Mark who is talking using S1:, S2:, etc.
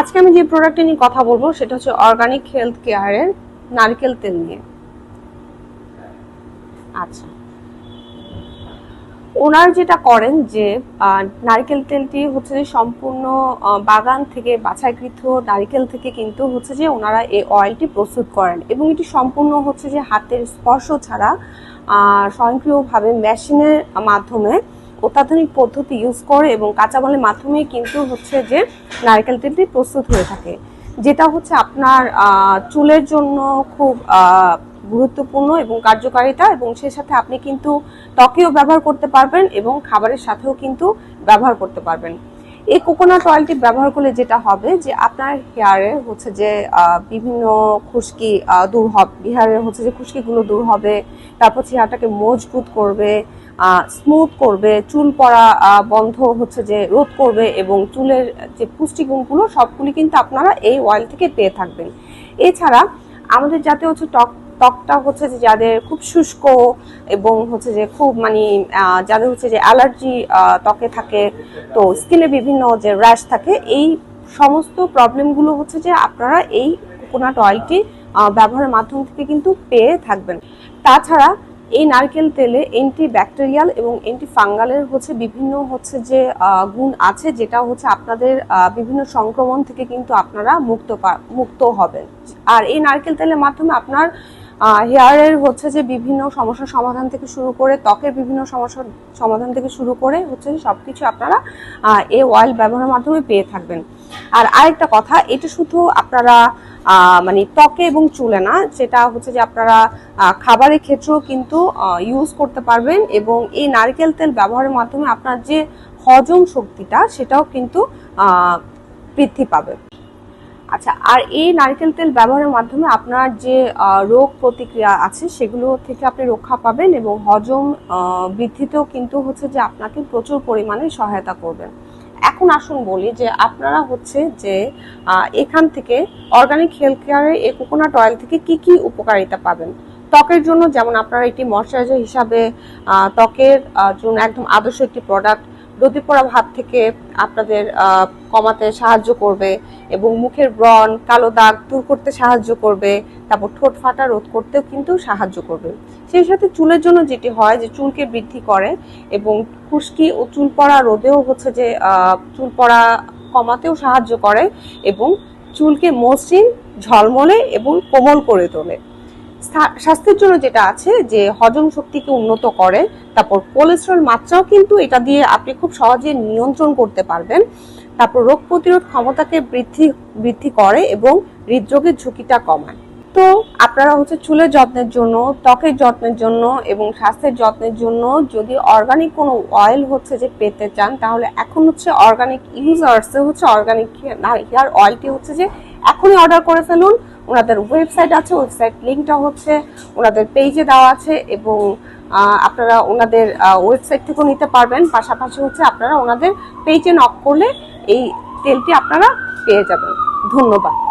S1: আজকে আমি যে প্রোডাক্টটি নিয়ে কথা বলব, সেটা হচ্ছে অর্গানিক হেলথ কেয়ারের নারকেল তেল নিয়ে। আচ্ছা। ওনার যেটা করেন যে নারকেল তেলটি হচ্ছে যে সম্পূর্ণ বাগান থেকে বাছাইকৃত নারকেল থেকে কিন্তু হচ্ছে যে ওনারা এই অয়েলটি প্রস্তুত করেন এবং এটি সম্পূর্ণ হচ্ছে যে হাতের স্পর্শ ছাড়া স্বয়ংক্রিয়ভাবে মেশিনের মাধ্যমে অত্যাধুনিক পদ্ধতি ইউজ করে এবং কাঁচামালের মাধ্যমে কিন্তু হচ্ছে যে নারকেল তেলটি প্রস্তুত হয়ে থাকে। যেটা হচ্ছে আপনার চুলের জন্য খুব গুরুত্বপূর্ণ এবং কার্যকারিতা এবং সেই সাথে আপনি কিন্তু ত্বকেও ব্যবহার করতে পারবেন এবং খাবারের সাথেও কিন্তু ব্যবহার করতে পারবেন। এই কোকোনাট অয়েলটি ব্যবহার করলে যেটা হবে যে আপনার হেয়ারে হচ্ছে যে বিভিন্ন খুশকি দূর হবে হেয়ারের হচ্ছে যে খুশকিগুলো দূর হবে, তারপর চেহারাটাকে মজবুত করবে স্মুথ করবে, চুল পড়া বন্ধ হচ্ছে যে, রোধ করবে এবং চুলের যে পুষ্টিগুণগুলো, সবগুলি কিন্তু আপনারা এই অয়েল থেকে পেয়ে থাকবেন। এছাড়া আমাদের যাতে হচ্ছে টক ত্বকটা হচ্ছে যে যাদের খুব শুষ্ক এবং হচ্ছে যে খুব মানে যাদের হচ্ছে যে অ্যালার্জি ত্বকে থাকে, তো স্কিনে বিভিন্ন যে র্যাশ থাকে, এই সমস্ত প্রবলেমগুলো হচ্ছে যে আপনারা এই কোকোনাট অয়েলটি ব্যবহারের মাধ্যম থেকে কিন্তু পেয়ে থাকবেন। তাছাড়া এই নারকেল তেলে অ্যান্টি ব্যাকটেরিয়াল এবং অ্যান্টি ফাঙ্গালের হচ্ছে বিভিন্ন হচ্ছে যে গুণ আছে যেটা হচ্ছে আপনাদের বিভিন্ন সংক্রমণ থেকে কিন্তু আপনারা মুক্ত মুক্ত হবেন। আর এই নারকেল তেলের মাধ্যমে আপনার হেয়ারের হচ্ছে যে বিভিন্ন সমস্যার সমাধান থেকে শুরু করে ত্বকের বিভিন্ন সমস্যার সমাধান থেকে শুরু করে হচ্ছে যে সবকিছু আপনারা এই অয়েল ব্যবহারের মাধ্যমে পেয়ে থাকবেন। আর আরেকটা কথা, এটা শুধু আপনারা মানে ত্বকে এবং চুলে না, সেটা হচ্ছে যে আপনারা খাবারের ক্ষেত্রেও কিন্তু ইউজ করতে পারবেন এবং এই নারকেল তেল ব্যবহারের মাধ্যমে আপনার যে হজম শক্তিটা, সেটাও কিন্তু বৃদ্ধি পাবে। আচ্ছা আর এই নারকেল তেল ব্যবহারের মাধ্যমে আপনার যে রোগ প্রতিক্রিয়া আছে, সেগুলো থেকে আপনি রক্ষা পাবেন এবং হজম বৃদ্ধিতেও কিন্তু হচ্ছে যে আপনাকে প্রচুর পরিমাণে সহায়তা করবেন এখন আসুন বলি যে আপনারা হচ্ছে যে এখান থেকে অর্গানিক হেলথ কেয়ারের এই কোকোনাট অয়েল থেকে কি কি উপকারিতা পাবেন? ত্বকের জন্য যেমন আপনারা এটি ময়শ্চারাইজার হিসাবে ত্বকের জন্য একদম আদর্শ একটি প্রোডাক্ট রোদে পড়া ভাব থেকে আপনাদের কমাতে সাহায্য করবে এবং মুখের ব্রণ, কালো দাগ দূর করতে সাহায্য করবে, তারপর ঠোঁট ফাটা রোধ করতেও কিন্তু সাহায্য করবে। সেই সাথে চুলের জন্য যেটি হয় যে চুলকে বৃদ্ধি করে এবং খুশকি ও চুল পড়া রোদেও হচ্ছে যে চুল পড়া কমাতেও সাহায্য করে এবং চুলকে মসৃণ, ঝলমলে এবং কোমল করে তোলে। স্বাস্থ্যের জন্য যেটা আছে যে হজম শক্তিকে উন্নত করে, তারপর কোলেস্ট্রল মাত্রাও কিন্তু এটা দিয়ে আপনি খুব সহজে নিয়ন্ত্রণ করতে পারবেন। তারপর রোগ প্রতিরোধ ক্ষমতাকে বৃদ্ধি বৃদ্ধি করে এবং হৃদরোগের ঝুঁকিটা কমায়। তো আপনারা হচ্ছে চুলের যত্নের জন্য, ত্বকের যত্নের জন্য এবং স্বাস্থ্যের যত্নের জন্য যদি অর্গানিক কোনো অয়েল হচ্ছে যে পেতে চান, তাহলে এখন হচ্ছে অর্গানিক ইউজার্সে হচ্ছে অর্গানিক হেয়ার অয়েলটি হচ্ছে যে এখনই অর্ডার করে ফেলুন। ওনাদের ওয়েবসাইট আছে, ওয়েবসাইট লিঙ্কটা হচ্ছে ওনাদের পেজে দেওয়া আছে এবং আপনারা ওনাদের ওয়েবসাইট থেকেও নিতে পারবেন। পাশাপাশি হচ্ছে আপনারা ওনাদের পেজে নক করলে এই তেলটি আপনারা পেয়ে যাবেন। ধন্যবাদ।